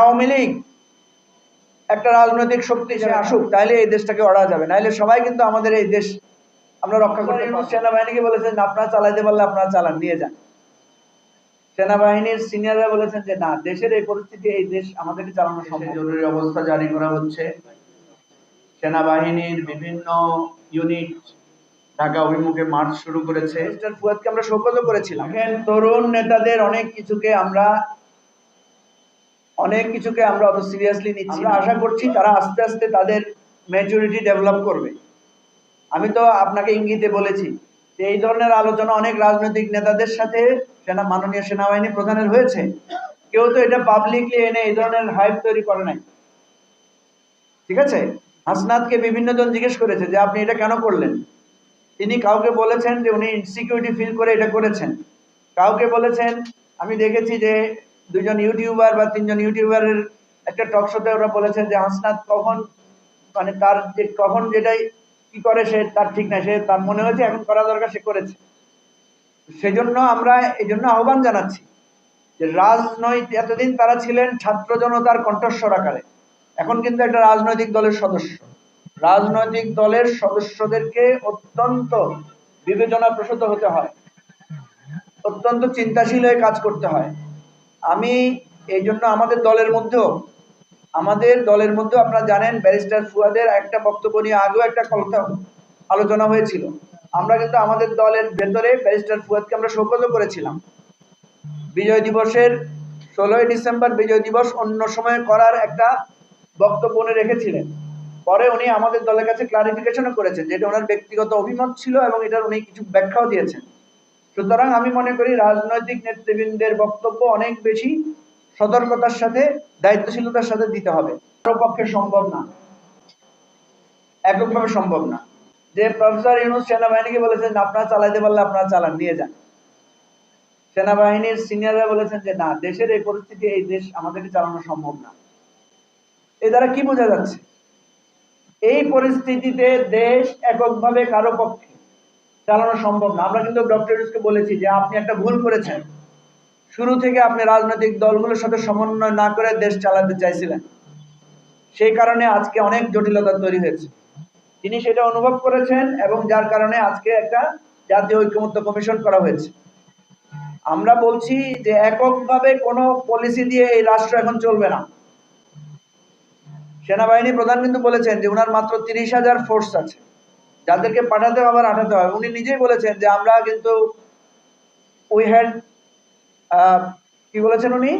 আওয়ামী লীগ একটা রাজনৈতিক শক্তি হিসেবে আসুক তাহলে এই দেশটাকে অড়া যাবে। নাহলে সবাই কিন্তু আমাদের এই দেশ আমরা রক্ষা করতে সেনাবাহিনীকে বলেছেন আপনারা চালাইতে পারলে আপনারা চালান নিয়ে যান। সেনাবাহিনীর সিনিয়ররা বলেছেন যে না দেশের এই পরিস্থিতি এই দেশ আমাদেরকে চালানো সম্ভব জরুরি অবস্থা জারি করা হচ্ছে। সেনাবাহিনীর বিভিন্ন ইউনিট ঢাকা অভিমুখে মার্চ শুরু করেছে। মিস্টার ফুয়াদকে আমরা শোকজও করেছিলাম। তরুণ নেতাদের অনেক কিছুকে আমরা অনেক কিছুকে আমরা অত সিরিয়াসলি নিচ্ছি আমরা আশা করছি তারা আস্তে আস্তে তাদের ম্যাচুরিটি ডেভেলপ করবে। আমি তো আপনাকে ইঙ্গিতে বলেছি যে এই ধরনের আলোচনা অনেক রাজনৈতিক নেতাদের সাথে সেনা মাননীয় সেনাবাহিনী প্রধানের হয়েছে। কেউ তো এটা পাবলিকলি এনে এই ধরনের হাইপ তৈরি করে নাই। ঠিক আছে? হাসনাতকে বিভিন্ন জন জিজ্ঞেস করেছে যে আপনি এটা কেন করলেন? তিনি কাউকে বলেছেন যে উনি ইনসিকিউরিটি ফিল করে এটা করেছেন। কাউকে বলেছেন আমি দেখেছি যে দুজন ইউটিউবার বা তিনজন ইউটিউবারের একটা টক শোতে ওরা বলেছেন যে হাসনাত কখন মানে তার যে কখন যেটাই কি করে সে তার ঠিক নাই, সে তার মনে হয়েছে এখন করা দরকার, সে করেছে। সেজন্য আমরা এই জন্য আহ্বান জানাচ্ছি যে রাজনৈতিক, এতদিন তারা ছিলেন ছাত্র জনতার কণ্ঠস্বর আকারে, এখন কিন্তু একটা রাজনৈতিক দলের সদস্য। রাজনৈতিক দলের সদস্যদেরকে অত্যন্ত বিবেচনা প্রসূত হতে হয়, অত্যন্ত চিন্তাশীল হয়ে কাজ করতে হয়। আমি এই জন্য আমাদের দলের মধ্যেও, আমাদের দলের মধ্যেও আপনারা জানেন ব্যারিস্টার ফুয়াদের একটা বক্তব্য নিয়ে আগেও একটা কথা আলোচনা হয়েছিল। আমরা কিন্তু আমাদের দলের ভেতরে ব্যারিস্টার ফুয়াদকে আমরা শোকজও করেছিলাম। বিজয় দিবসের ষোলোই ডিসেম্বর বিজয় দিবস অন্য সময় করার একটা বক্তব্য উনি রেখেছিলেন। পরে উনি আমাদের দলের কাছে ক্লারিফিকেশনও করেছেন যেটা ওনার ব্যক্তিগত অভিমত ছিল এবং এটার উনি কিছু ব্যাখ্যাও দিয়েছেন। সুতরাং আমি মনে করি রাজনৈতিক নেতৃবৃন্দের বক্তব্য অনেক বেশি সতর্কতার সাথে, দায়িত্বশীলতার সাথে দিতে হবে। পক্ষে সম্ভব না। এককভাবে সম্ভব না। যে প্রফেসর ইউনুস সেনাবাহিনীকে বলেছেন আপনারা চালাইতে পারলে আপনারা চালান, নিয়ে যান। সেনাবাহিনীর সিনিয়ররা বলেছেন যে, না, দেশের এই পরিস্থিতি, এই দেশ আমাদেরকে চালানো সম্ভব না। এ দ্বারা কি বোঝা যাচ্ছে? এই পরিস্থিতিতে দেশ এককভাবে কারও পক্ষে চালানো সম্ভব না। আমরা কিন্তু ডক্টর ইউনুসকে বলেছি যে আপনি একটা ভুল করেছেন। শুরু থেকে আপনি রাজনৈতিক দলগুলোর সাথে সমন্বয় না করে দেশ চালাতে চাইছিলেন। সেই কারণে আজকে অনেক জটিলতা তৈরি হয়েছে। তিনি সেটা অনুভব করেছেন এবং যার কারণে আজকে একটা জাতীয় ঐক্যমত্য কমিশন করা হয়েছে। আমরা বলছি যে এককভাবে কোনো পলিসি দিয়ে এই রাষ্ট্র এখন চলবে না। সেনাবাহিনী প্রধান কিন্তু বলেছেন যে ওনার মাত্র তিরিশ হাজার ফোর্স আছে। যাদেরকে পাঠাতে হবে আবার আঠাতে হবে। উনি নিজেই বলেছেন যে আমরা কিন্তু উই হ্যাড কি বলেছেন উনি?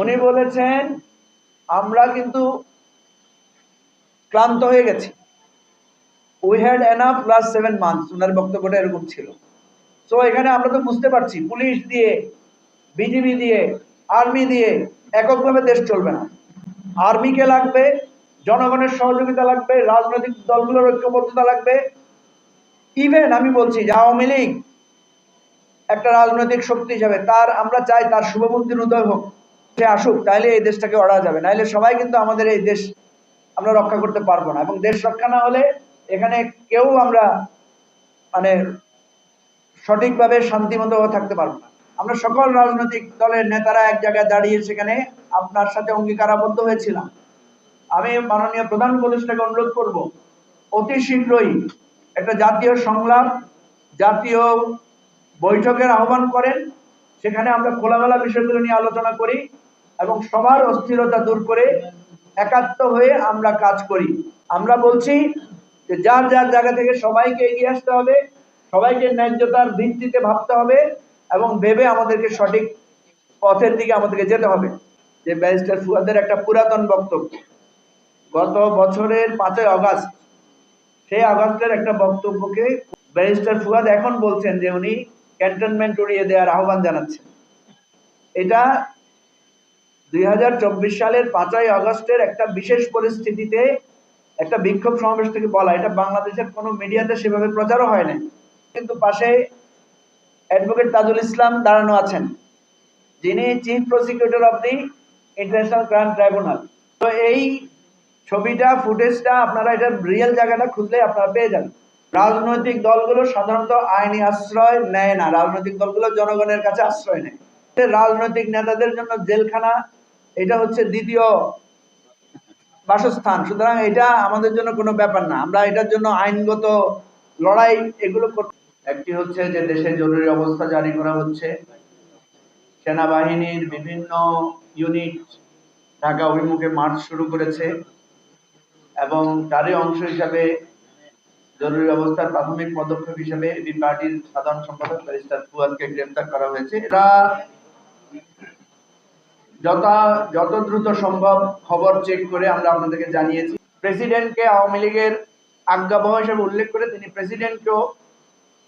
উনি বলেছেন আমরা কিন্তু ক্লান্ত হয়ে গেছি। We had enough last seven months ওনার বক্তব্যটা এরকম ছিল। সো এখানে আমরা তো বুঝতে পারছি পুলিশ দিয়ে বিজিবি দিয়ে আর্মি দিয়ে এককভাবে দেশ চলবে না। আর্মিকে লাগবে জনগণের সহযোগিতা লাগবে, রাজনৈতিক দলগুলোর ঐক্যবদ্ধতা লাগবে। ইভেন আমি বলছি যে আওয়ামী লীগ একটা রাজনৈতিক শক্তি হিসাবে, তার আমরা চাই তার শুভবুদ্ধির উদয় হোক। সে আসুক তাহলে এই দেশটাকে অড়া যাবে। নাহলে সবাই কিন্তু আমাদের এই দেশ আমরা রক্ষা করতে পারব না। এবং দেশ রক্ষা না হলে এখানে কেউ আমরা মানে সঠিকভাবে শান্তিমতো থাকতে পারব না। আমরা সকল রাজনৈতিক দলের নেতারা এক জায়গায় দাঁড়িয়ে সেখানে আপনার সাথে অঙ্গীকারাবদ্ধ হয়েছিলাম। আমি মাননীয় প্রধান উপদেষ্টাকে অনুরোধ করব, অতি শীঘ্রই একটা জাতীয় সংলাপ, জাতীয় বৈঠকের আহ্বান করেন। সেখানে আমরা খোলামেলা বিষয়গুলো নিয়ে আলোচনা করি এবং সবার অস্থিরতা দূর করে একাত্ম হয়ে আমরা কাজ করি। আমরা বলছি যে যার যার জায়গা থেকে সবাইকে এগিয়ে আসতে হবে, সবাইকে ন্যায্যতার ভিত্তিতে ভাবতে হবে এবং ভেবে আমাদেরকে সঠিক পথের দিকে আমাদেরকে যেতে হবে। যে ব্যারিস্টার ফুয়াদের একটা পুরাতন বক্তব্য। গত বছরের পাঁচই আগস্ট, সেই আগস্টের একটা বক্তব্যকে ব্যারিস্টার ফুয়াদ এখন বলছেন যে উনি ক্যান্টনমেন্ট উড়িয়ে দেওয়ার আহ্বান জানাচ্ছেন। এটা দুই হাজার চব্বিশ সালের পাঁচই আগস্টের একটা বিশেষ পরিস্থিতিতে একটা বিক্ষোভ সমাবেশ থেকে বলা, এটা বাংলাদেশের কোনো মিডিয়াতে সেভাবে প্রচারও হয় না কিন্তু পাশে অ্যাডভোকেট তাজুল ইসলাম দাঁড়ানো আছেন, যিনি chief prosecutor of the international crime tribunal তো এই ছবিটা, ফুটেজটা আপনারা এটা রিয়েল জায়গাটা খুঁজলে আপনারা পেয়ে যাবেন। রাজনৈতিক দলগুলো সাধারণত আইনি আশ্রয় নেয় না। রাজনৈতিক দলগুলো জনগণের কাছে আশ্রয় নেয়। রাজনৈতিক নেতাদের জন্য জেলখানা, এটা হচ্ছে দ্বিতীয় বাসস্থান। সুতরাং এটা আমাদের জন্য কোনো ব্যাপার না। আমরা এটার জন্য আইনগত লড়াই এগুলো একটি হচ্ছে যে দেশে জরুরি অবস্থা জারি করা হচ্ছে। সেনাবাহিনীর বিভিন্ন ইউনিট ঢাকা অভিমুখে মার্চ শুরু করেছে। এবং তারই অংশ হিসাবে জরুরি অবস্থার প্রাথমিক পদক্ষেপ হিসেবে এবি পার্টির সাধারণ সম্পাদক ব্যারিস্টার ফুয়াদকে গ্রেফতার করা হয়েছে। এটা যত যত দ্রুত সম্ভব খবর চেক করে আমরা আপনাদেরকে জানিয়েছি। প্রেসিডেন্টকে আওয়ামী লীগের আজ্ঞাবহ হিসেবে উল্লেখ করে তিনি প্রেসিডেন্টকেও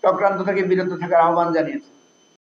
চক্রান্ত থেকে বিরত থাকার আহ্বান জানিয়েছেন।